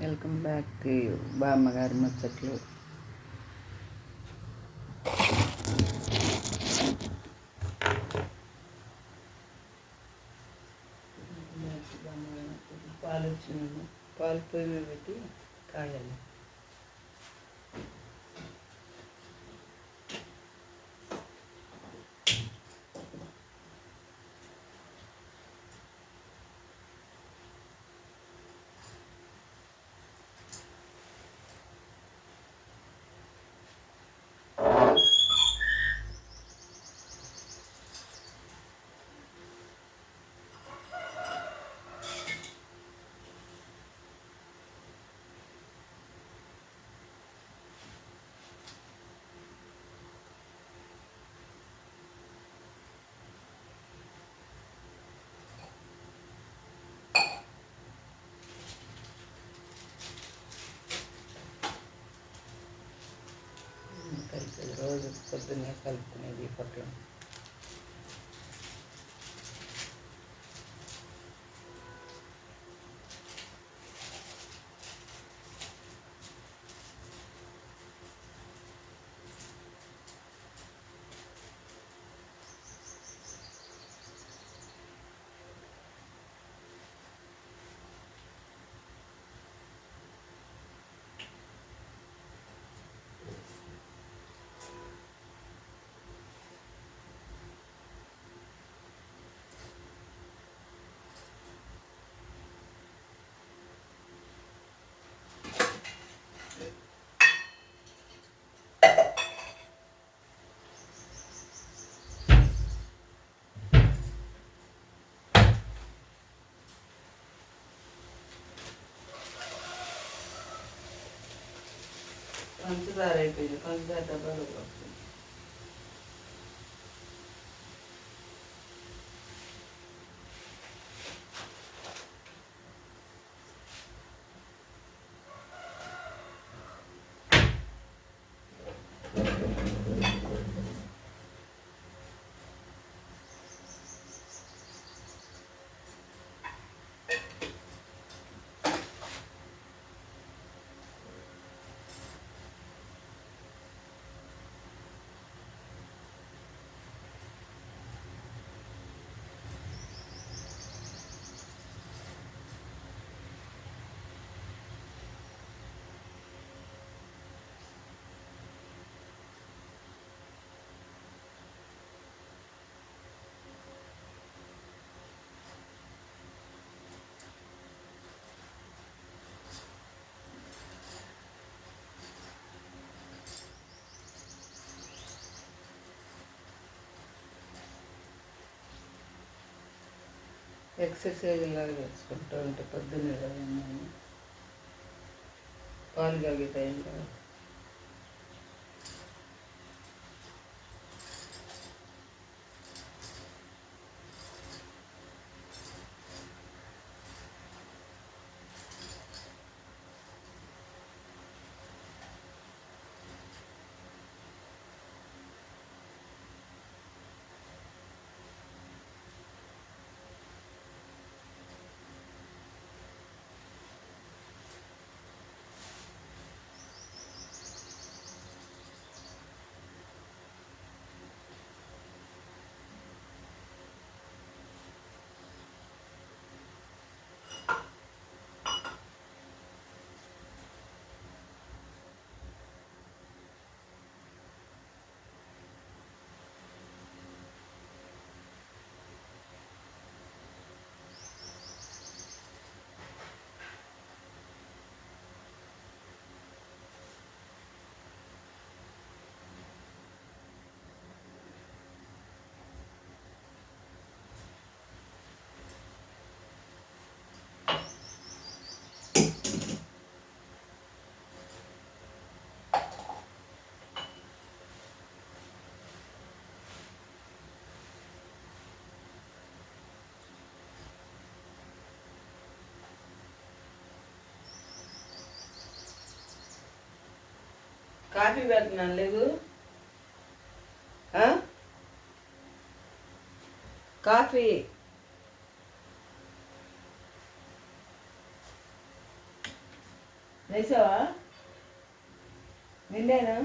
Welcome back to బామ్మగారి ముచ్చట్లు. పాలు వచ్చినాము పాలు పొయ్యి పెట్టి కాయాలి కలిపేది రోజు పొద్దున్నే కలుపుకునేది ఈ పంచదార అయిపోయింది పంచదార డబ్బాలో ఎక్సర్సైజ్ లాగా చేసుకుంటూ ఉంటే పొద్దున్నే పాలు కాగే టైంలో. కాఫీ పెడుతున్నాను లేదు కాఫీ. వేసావా నిండేనా?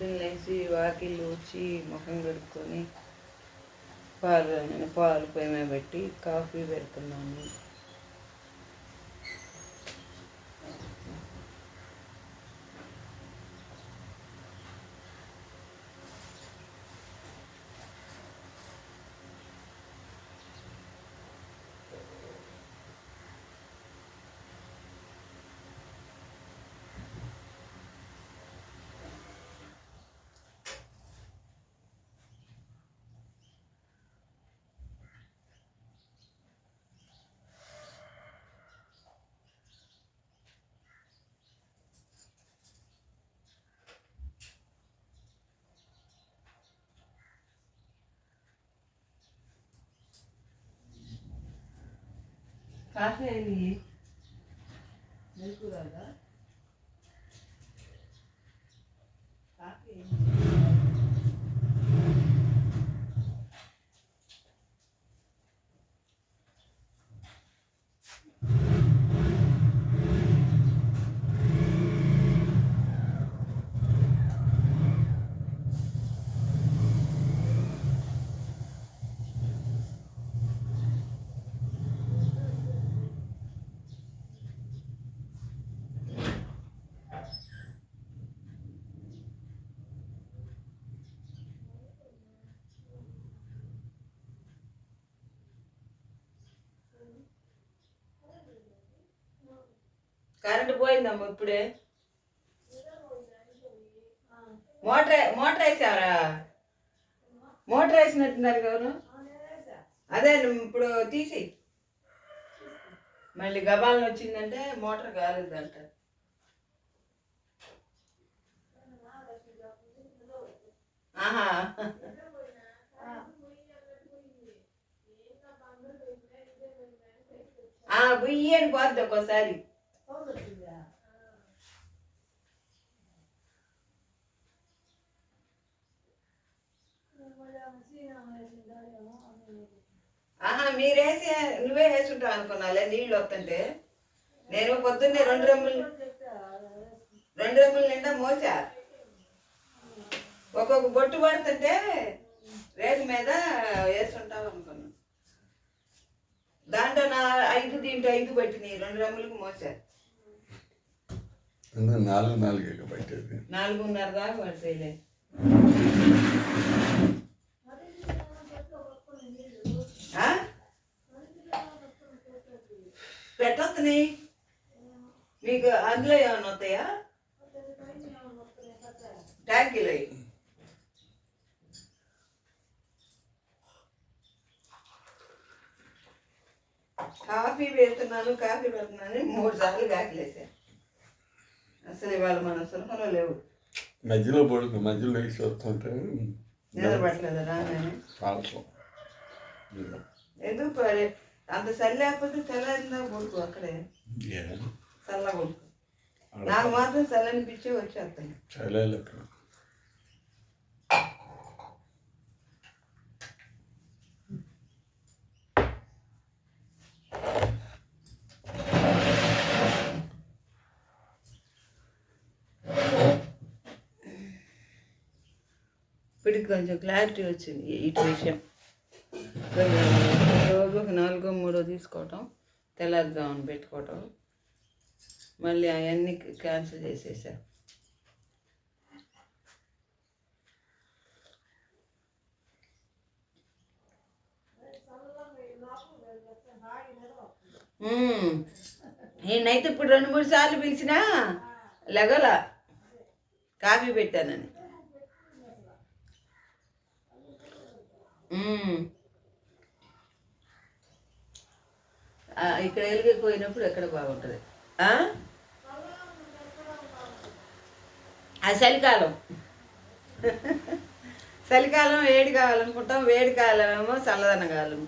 పొద్దున్న లేచి వాకిళ్ళు ఊడ్చి ముఖం కడుక్కొని పాలు పాలు పొయ్యి పెట్టి కాఫీ పెడుతున్నాను కాఫీ అయింది మీకు కరెంట్ పోయిందమ్మా ఇప్పుడే. మోటార్ మోటార్ వేసావరా? మోటార్ వేసినట్టున్నారు ఎవరు అదే ఇప్పుడు తీసి. మళ్ళీ గబాలను వచ్చిందంటే మోటార్ కాలేదంట. ఆహా. ఆ బుయ్యి అని పోద్ది ఒక్కోసారి. ఆహా మీరేసి నువ్వే వేసుంటావు అనుకున్నాలే నీళ్ళు వస్తుంటే. నేను పొద్దున్నే రెండు రమ్ములు రెండు రమ్ముల నిండా మోసా. ఒక్కొక్క బొట్టు పడుతుంటే రేటు మీద వేసుంటావు అనుకున్నా. దాంట్లో నా ఐదు దీంట్లో ఐదు పట్టినాయి రెండు రమ్ములకు మోసా. నాలుగు నాలుగే పట్టేది. నాలుగున్నర దాకా పడతాయిలే ఆ? పెట్టొస్తున్నాయి మీకు అందులో ఏమైనా వస్తాయా? ట్యాంకీలు అయ్యి. కాఫీ పెడుతున్నాను కాఫీ పెడుతున్నాను మూడు సార్లు కాకలేసా. అసలు ఇవాళ మన సులభంలో లేవు. మధ్యలో పడుతుంది మధ్యలో వేసి వస్తుంటే రాగానే పాపం. ఎందుకు పడే అంత చలి లేకపోతే తెల్లారిందా కొడుకు అక్కడే. చల్ల కొడుకు నాకు మాత్రం చల్లనిపించి వచ్చేస్తాను. చలేదు ఇప్పటికి కొంచెం క్లారిటీ వచ్చింది ఇటు విషయం. రోజు ఒక నాలుగో మూడో తీసుకోవటం తెల్లారుజామున పెట్టుకోవటం. మళ్ళీ అవన్నీ క్యాన్సిల్ చేసేసా. నేనైతే ఇప్పుడు రెండు మూడు సార్లు పిలిచినా లెగల. కాఫీ పెట్టానని. ఇక్కడ ఎలిగిపోయినప్పుడు ఎక్కడ బాగుంటుంది? ఆ? ఆ చలికాలం. చలికాలం వేడి కావాలనుకుంటాం వేడి కాలం ఏమో చల్లదన కాలం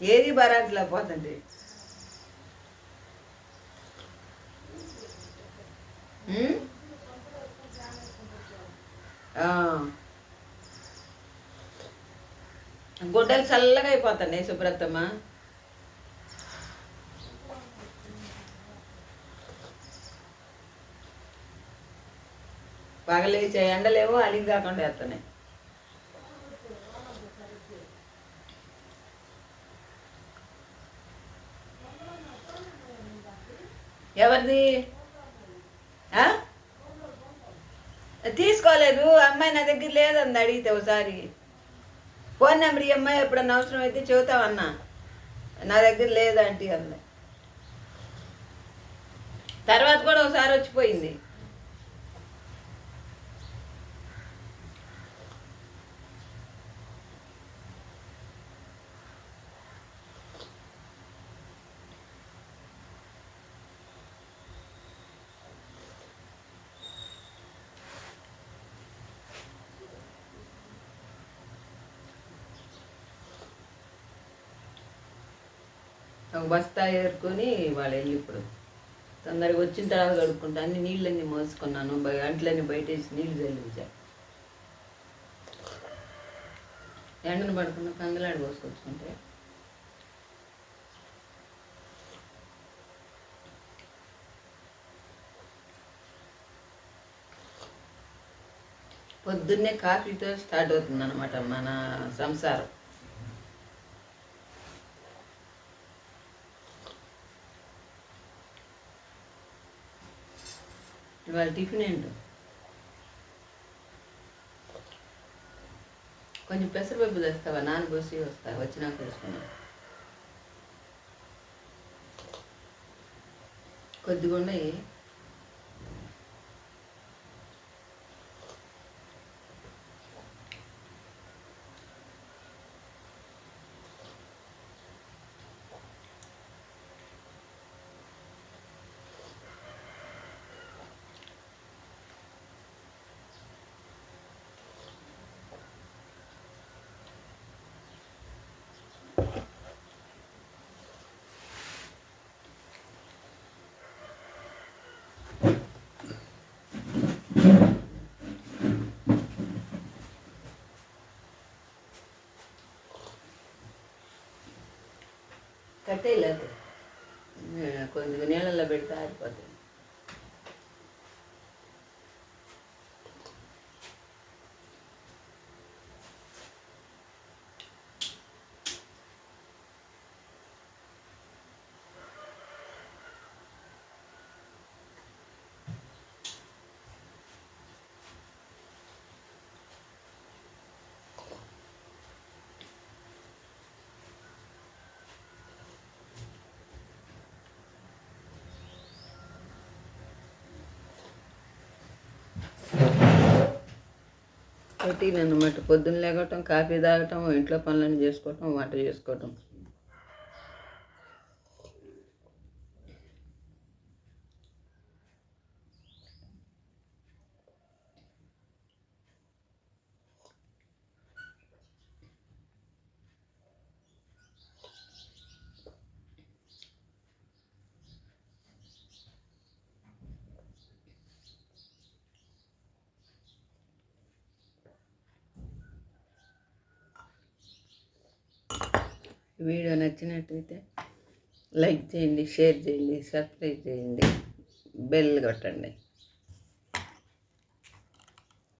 ఏది బరాట్లా పోతుంది చల్లగా అయిపోతున్నాయి సుబ్రతమ్మ పగలేచే ఎండలేవో అలిగి కాకుండా వేస్తున్నాయి ఎవరిది? తీసుకోలేదు అమ్మాయి నా దగ్గర లేదంది అడిగితే ఒకసారి. ఫోన్ నెంబర్ ఈ అమ్మాయి ఎప్పుడన్నా అవసరం అయితే చెబుతామన్నా నా దగ్గర లేదంటే అంది తర్వాత కూడా ఒకసారి వచ్చిపోయింది. ఒక బస్తా ఏరుకొని వాళ్ళు వెళ్ళి ఇప్పుడు. తొందరగా వచ్చిన తర్వాత కడుక్కుంటా. అన్ని నీళ్ళన్నీ మోసుకున్నాను. అంట్లన్నీ బయటేసి నీళ్ళు చల్లించా ఎండను పడుకున్న కందలాడు పోసుకొచ్చుకుంటే. పొద్దున్నే కాఫీతో స్టార్ట్ అవుతుంది అనమాట మన సంసారం. ఇవాళ టిఫిన్ ఏంటో? కొంచెం పెసరపప్పు తెస్తావా? నాన్న పోసి వస్తా వచ్చినాక తెలుసుకున్నా కొద్దిగా ఉన్నాయి కట్టేయలేదు. కొద్దిగా నీళ్ళల్లో పెడితే ఆరిపోతుంది. రొటీన్ అన్నమాట పొద్దున్న లేగటం కాఫీ తాగటం ఇంట్లో పనులను చేసుకోవటం వంట చేసుకోవటం. వీడియో నచ్చినట్టయితే లైక్ చేయండి షేర్ చేయండి సబ్స్క్రైబ్ చేయండి బెల్ కొట్టండి.